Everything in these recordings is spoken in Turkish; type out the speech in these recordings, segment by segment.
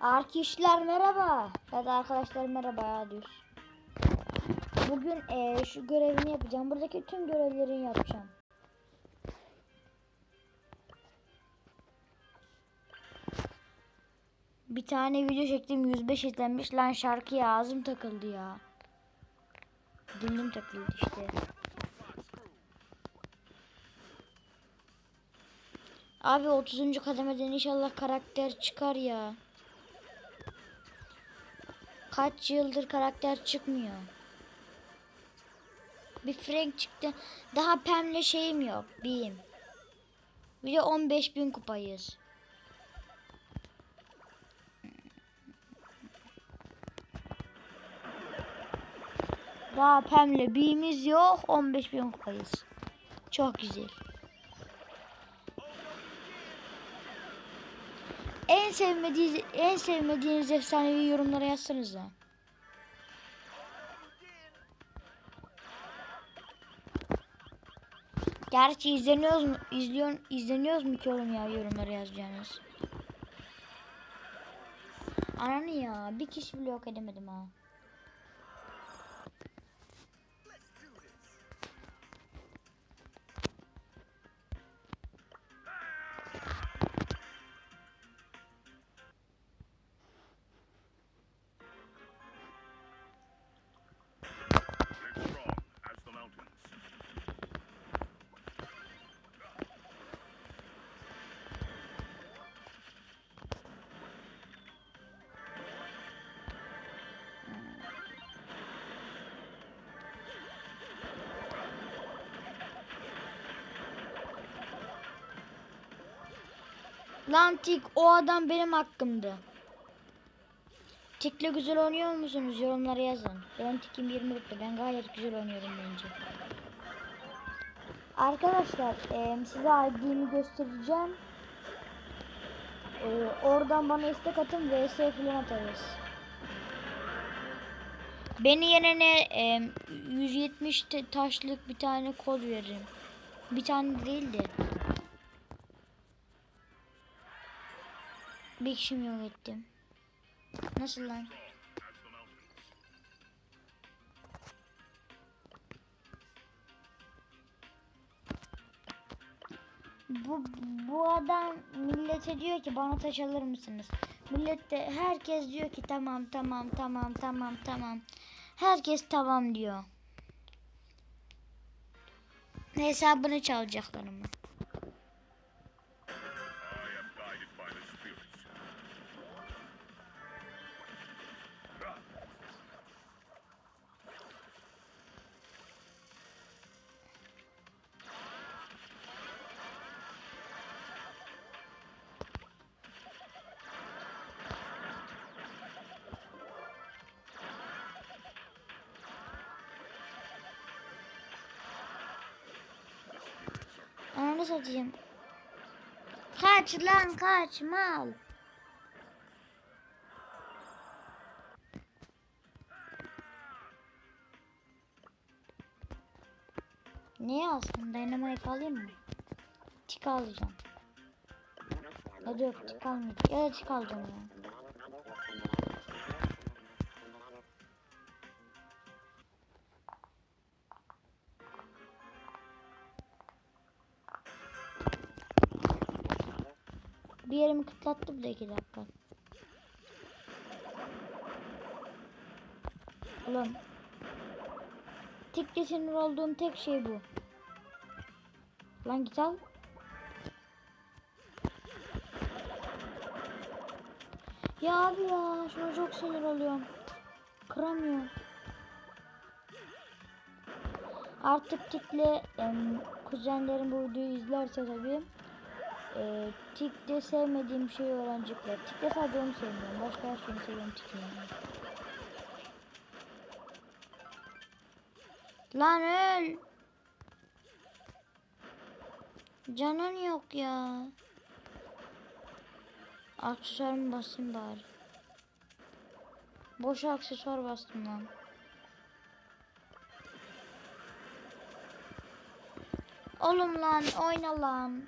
Arkadaşlar merhaba. Ya da arkadaşlar merhaba düz. Bugün eee, şu görevini yapacağım. Buradaki tüm görevleri yapacağım. Bir tane video çektim 105 izlenmiş lan şarkıya ağzım takıldı ya. Dilim takıldı işte. Abi 30. kademeden inşallah karakter çıkar ya. Kaç yıldır karakter çıkmıyor. Bir Frank çıktı. Daha Pam'le şeyim yok. Biyim. Bir de 15 bin kupayız. Daha Pam'le B'miz yok. 15 bin kupayız. Çok güzel. En sevmediğiniz en sevmediğiniz efsanevi yorumlara yazsanıza. Gerçi izleniyoruz mu? İzliyor, izleniyoruz mu ki oğlum ya yorumlara yazacağınız? Ananı ya bir kişi bile yok edemedim ha. Lan o adam benim hakkımdı. Tik'le güzel oynuyor musunuz? Yorumlara yazın. Ben Tik'im 20 rütbe. Ben gayet güzel oynuyorum bence. Arkadaşlar eee, size ID'mi göstereceğim. Eee, oradan bana istek atın vs falan atarız. Beni yenene eee, 170 te- taşlık bir tane kod veririm. Bir tane değil de. Bir kişimi yok ettim. Nasıl lan? Bu, bu adam millete diyor ki bana taş alır mısınız? Millet herkes diyor ki tamam tamam tamam tamam tamam. Herkes tamam diyor. Hesabını çalacaklar ama. Satayım. Kaç lan kaç mal. Ne alsın? Dynamite alayım mı? Tik alacağım. Ya da yok tik almayacağım. Ya tik alacağım ya. Bir de iki dakika. Ulan. Tikte sinir olduğum tek şey bu. Lan git al. Ya abi ya şuna çok sinir oluyorum. Kıramıyorum. Artık tikle em, kuzenlerim bu videoyu izlerse tabii e, tikte sevmediğim şeyi öğrenecekler. Tikte sadece onu sevmiyorum. Başka her şeyini seviyorum tikini. Lan öl. Canın yok ya. Aksesuarımı basayım bari. Boş aksesuar bastım lan. Oğlum lan oyna lan.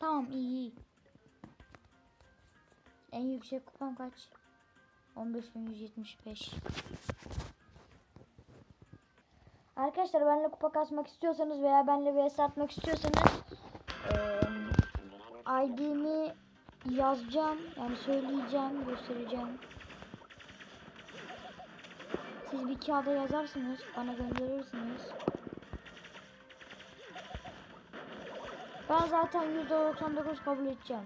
Tamam iyi iyi. En yüksek kupam kaç? 15175. Arkadaşlar benimle kupa kasmak istiyorsanız veya benimle vs atmak istiyorsanız eee ID'mi yazacağım. Yani söyleyeceğim, göstereceğim. Siz bir kağıda yazarsınız, bana gönderirsiniz. Ben zaten %99 kabul edeceğim.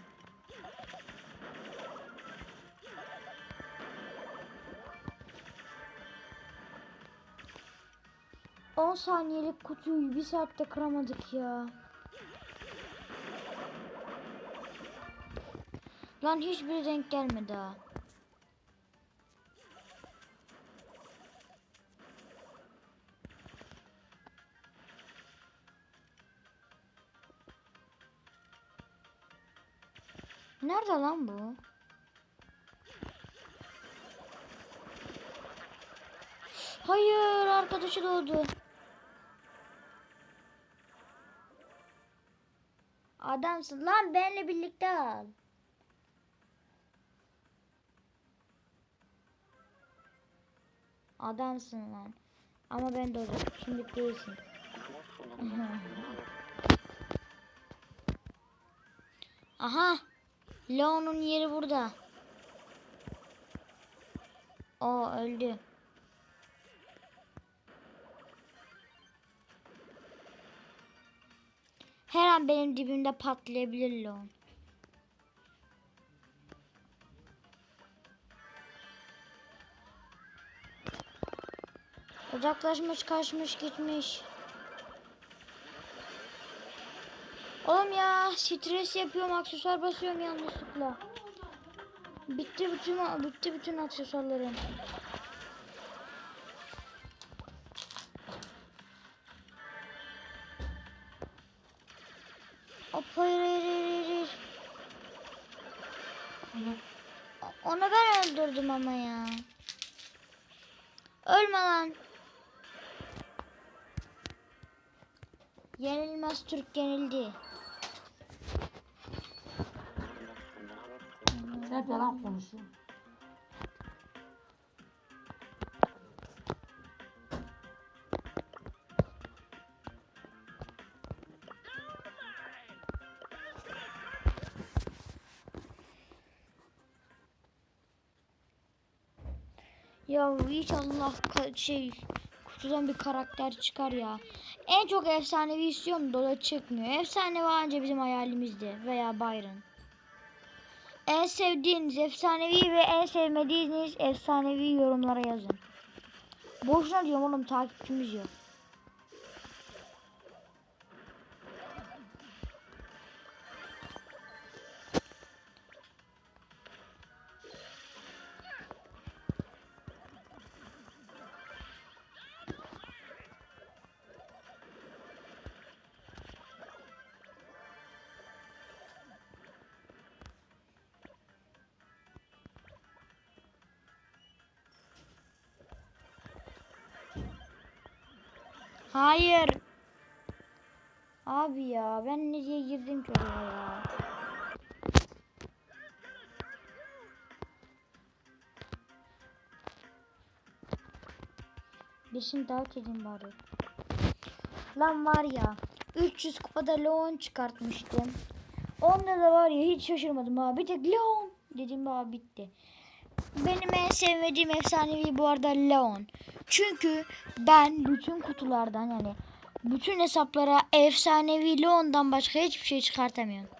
On saniyelik kutuyu bir saatte kıramadık ya. Lan hiçbir denk gelmedi ha. Nerede lan bu? Hayır arkadaşı doğdu. Adamsın lan benle birlikte al. Adamsın lan. Ama ben doğdum. Şimdi değilsin. Aha. Leon'un yeri burada. O öldü. Her an benim dibimde patlayabilir Leon. Uzaklaşmış kaçmış gitmiş. Oğlum ya stres yapıyorum aksesuar basıyorum yanlışlıkla. Bitti bütün bitti bütün aksesuarlarım. Hop Onu ben öldürdüm ama ya. Ölme lan. Yenilmez Türk yenildi. Hep yalan konuşuyor. Ya inşallah şey kutudan bir karakter çıkar ya. En çok efsanevi istiyorum dola çıkmıyor. Efsanevi anca bizim hayalimizdi veya Byron. En sevdiğiniz efsanevi ve en sevmediğiniz efsanevi yorumlara yazın. Boşuna diyorum oğlum takipçimiz yok. Hayır. Abi ya ben nereye girdim ki oraya ya? Birisini davet edeyim bari. Lan var ya 300 kupada Leon çıkartmıştım. Onda da var ya hiç şaşırmadım abi. Bir tek Leon dedim abi bitti. Benim en sevmediğim efsanevi bu arada Leon. Çünkü ben bütün kutulardan yani bütün hesaplara efsanevi Leon'dan başka hiçbir şey çıkartamıyorum.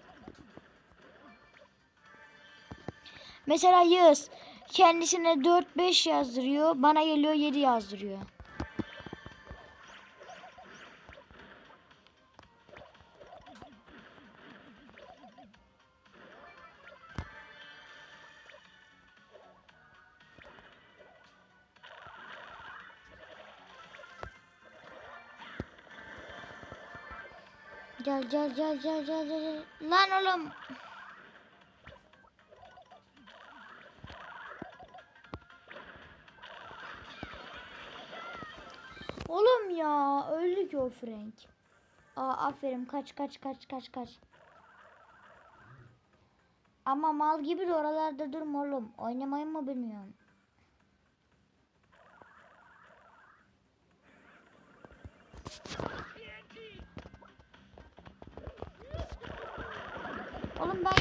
Mesela Yağız kendisine 4-5 yazdırıyor. Bana geliyor 7 yazdırıyor. Gel gel gel gel gel gel. Lan oğlum. Oğlum ya öldü ki o Frank. Aa aferin kaç kaç kaç kaç kaç. Ama mal gibi de oralarda durma oğlum. Oynamayı mı bilmiyorum.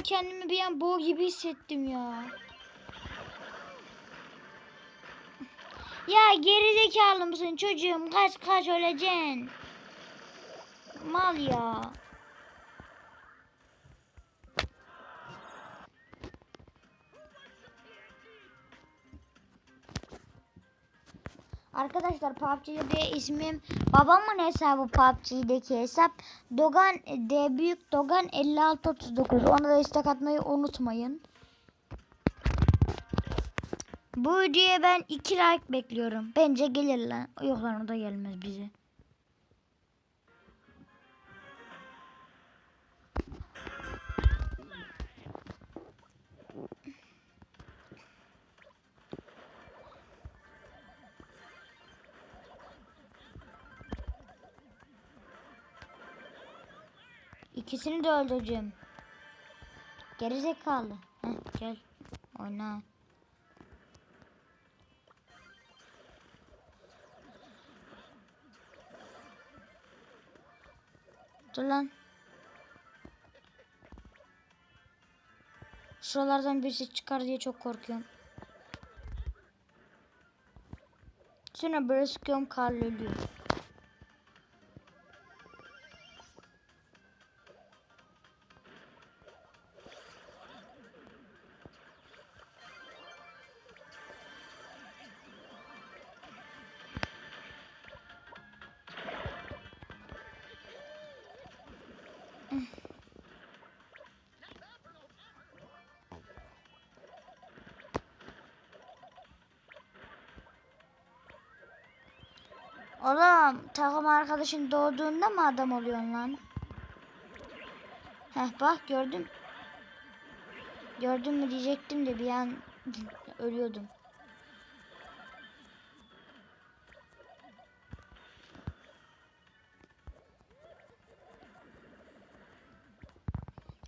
Kendimi bir an boğ gibi hissettim ya. Ya geri zekalı mısın çocuğum? Kaç kaç öleceksin. Mal ya. Arkadaşlar PUBG'de ismim babamın hesabı PUBG'deki hesap Dogan D büyük Dogan 5639 ona da istek atmayı unutmayın. Bu videoya ben 2 like bekliyorum. Bence gelir lan. Yok lan o da gelmez bize. İkisini de öldüreceğim. Gerizekalı. Heh, gel. Oyna. Dur lan. Şuralardan birisi çıkar diye çok korkuyorum. Sonra böyle sıkıyorum karlı ölüyor. Oğlum takım arkadaşın doğduğunda mı adam oluyorsun lan? Heh bak gördüm. Gördün mü diyecektim de bir an ölüyordum.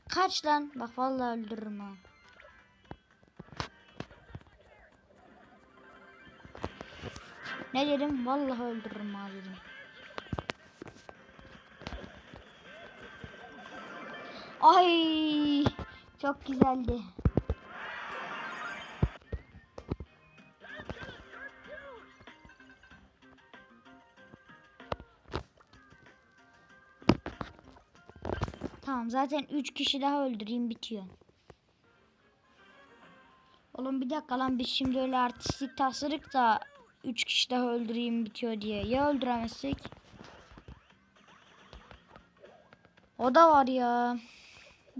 Kaç lan? Bak vallahi öldürürüm ha. Ne dedim? Vallahi öldürürüm ha dedim. Ay çok güzeldi. Tamam zaten 3 kişi daha öldüreyim bitiyor. Oğlum bir dakika lan biz şimdi öyle artistik tasarık da 3 kişi daha öldüreyim bitiyor diye. Ya öldüremezsek? O da var ya.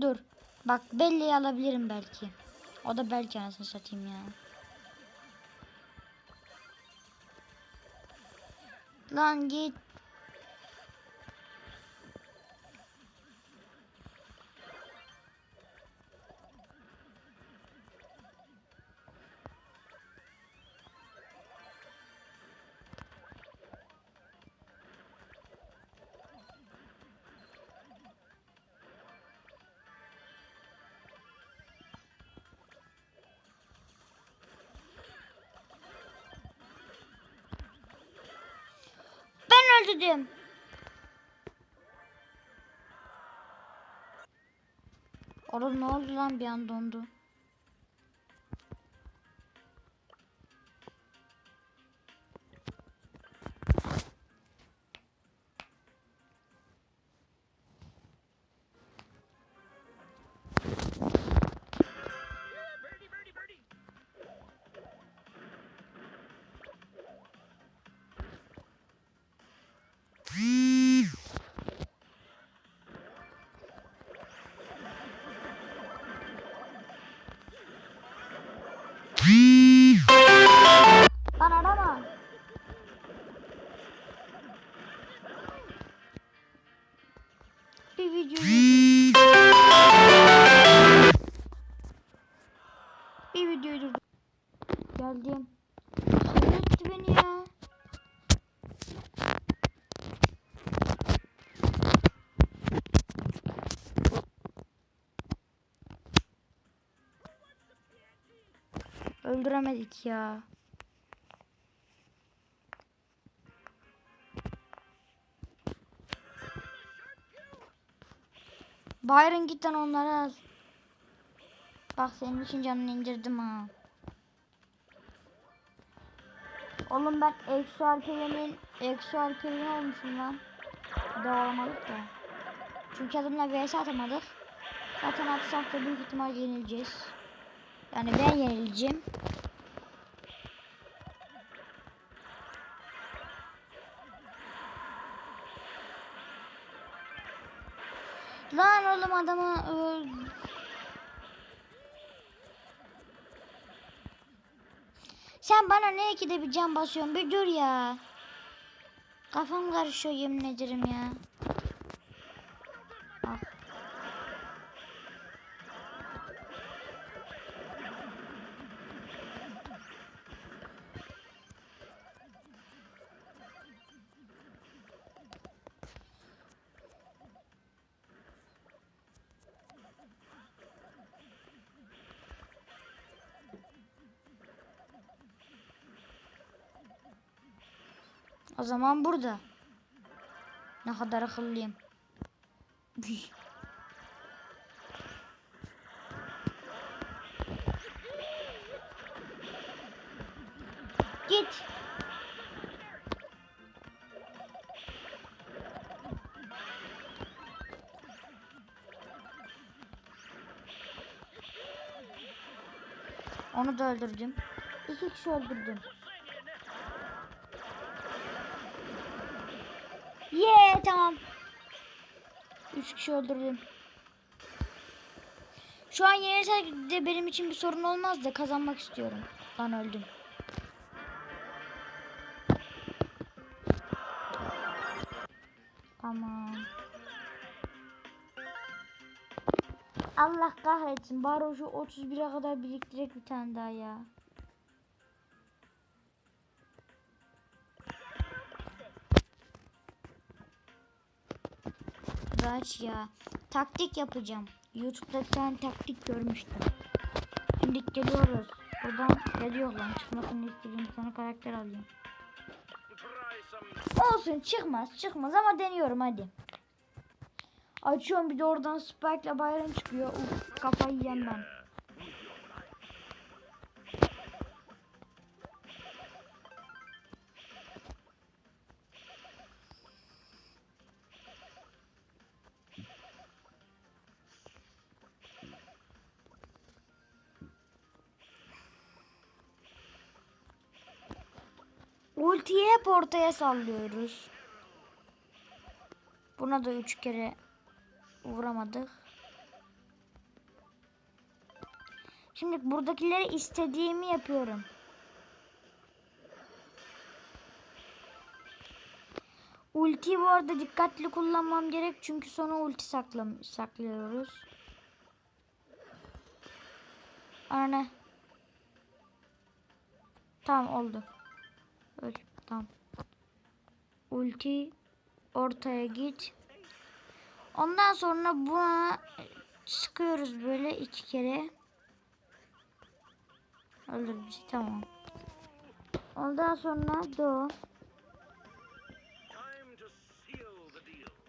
Dur. Bak belleği alabilirim belki. O da belki anasını satayım ya. Lan git. Öldürdüm. Oğlum ne oldu lan bir an dondu. Geldim. Sinir etti beni ya. Öldüremedik ya. Byron git lan onları al. Bak senin için canını indirdim ha. Oğlum ben Exo Alperen'in Exo Alperen olmuşum lan. Devalamadık da. Çünkü adımla vs atamadık. Zaten atsak da büyük ihtimal yenileceğiz. Yani ben yenileceğim. Lan oğlum adamı öl... Sen bana ne ikide bir can basıyorsun? Bir dur ya. Kafam karışıyor yemin ederim ya. O zaman burada. Ne kadar akıllıyım. Git. Onu da öldürdüm. İki kişi öldürdüm. Yeah tamam. Üç kişi öldürdüm. Şu an yenilsek de benim için bir sorun olmaz da kazanmak istiyorum. Lan öldüm. Tamam. Allah kahretsin. Bari şu 31'e kadar biriktirek bir tane daha ya. Kaç ya. Taktik yapacağım. YouTube'da bir taktik görmüştüm. Şimdi geliyoruz. Buradan geliyor lan. Çıkmasını istediğim sana karakter alayım. Olsun çıkmaz çıkmaz ama deniyorum hadi. Açıyorum bir de oradan Spike'la bayram çıkıyor. Uf kafayı yiyem ben. Hep ortaya sallıyoruz. Buna da üç kere vuramadık. Şimdi buradakileri istediğimi yapıyorum. Ultiyi bu arada dikkatli kullanmam gerek çünkü sonra ulti saklam saklıyoruz. Ana. Tamam oldu. Öl. Tamam. Ulti ortaya git. Ondan sonra buna sıkıyoruz böyle iki kere. Öldür bizi tamam. Ondan sonra do.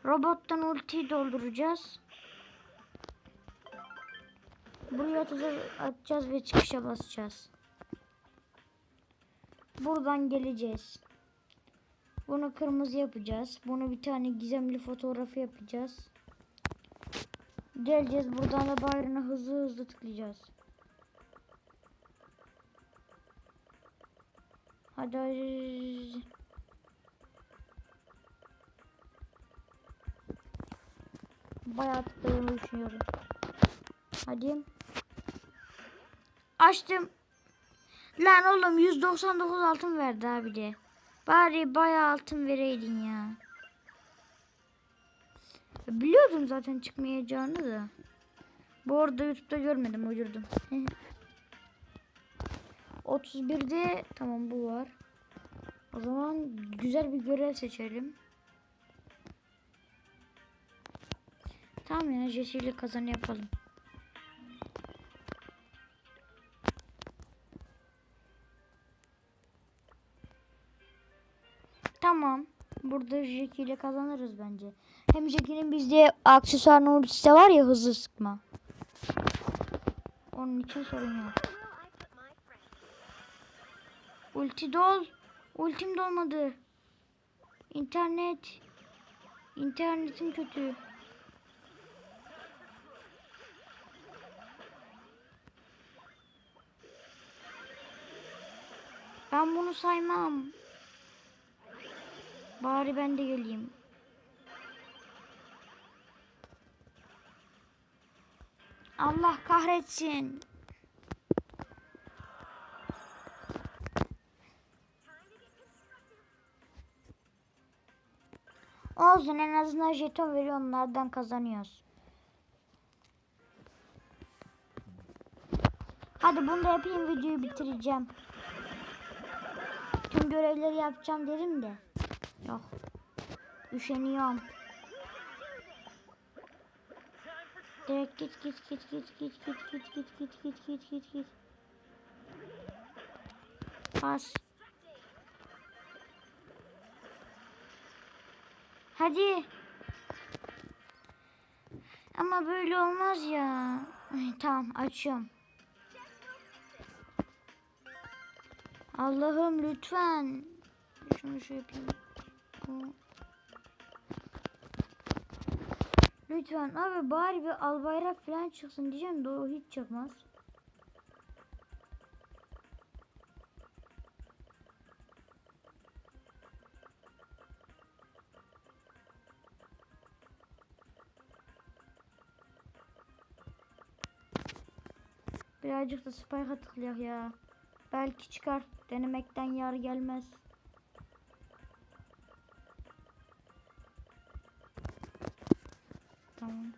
Robottan ultiyi dolduracağız. Buraya atacağız, atacağız ve çıkışa basacağız. Buradan geleceğiz. Bunu kırmızı yapacağız. Bunu bir tane gizemli fotoğrafı yapacağız. Geleceğiz. Buradan da bayrağına hızlı hızlı tıklayacağız. Hadi. hadi. Bayağı tıkladığımı düşünüyorum. Hadi. Açtım. Lan oğlum 199 altın verdi abi de. Bari bayağı altın vereydin ya. Biliyordum zaten çıkmayacağını da. Bu arada YouTube'da görmedim uydurdum. 31'de tamam bu var. O zaman güzel bir görev seçelim. Tamam ya Jesse ile kazanı yapalım. Orada Jackie ile kazanırız bence. Hem Jackie'nin bizde aksesuarın ultisi var ya hızlı sıkma. Onun için sorun yok. Ulti dol. Ultim dolmadı. İnternet. İnternetim kötü. Ben bunu saymam. Bari ben de geleyim. Allah kahretsin. Olsun en azından jeton veriyor onlardan kazanıyoruz. Hadi bunu da yapayım videoyu bitireceğim. Tüm görevleri yapacağım dedim de. Yok. Üşeniyorum. Direkt git git git git git git git git git git git git git. Bas. Hadi. Ama böyle olmaz ya. Ay, tamam açıyorum. Allah'ım lütfen. Şunu şey yapayım. Lütfen abi bari bir al bayrak falan çıksın diyeceğim de o hiç çıkmaz. Birazcık da spike'a tıklayak ya. Belki çıkar. Denemekten yar gelmez. Tamam.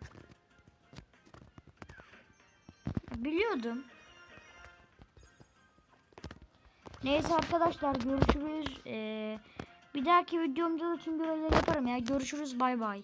Biliyordum. Neyse arkadaşlar görüşürüz. Ee, bir dahaki videomda da tüm görevleri yaparım ya. Görüşürüz bay bay.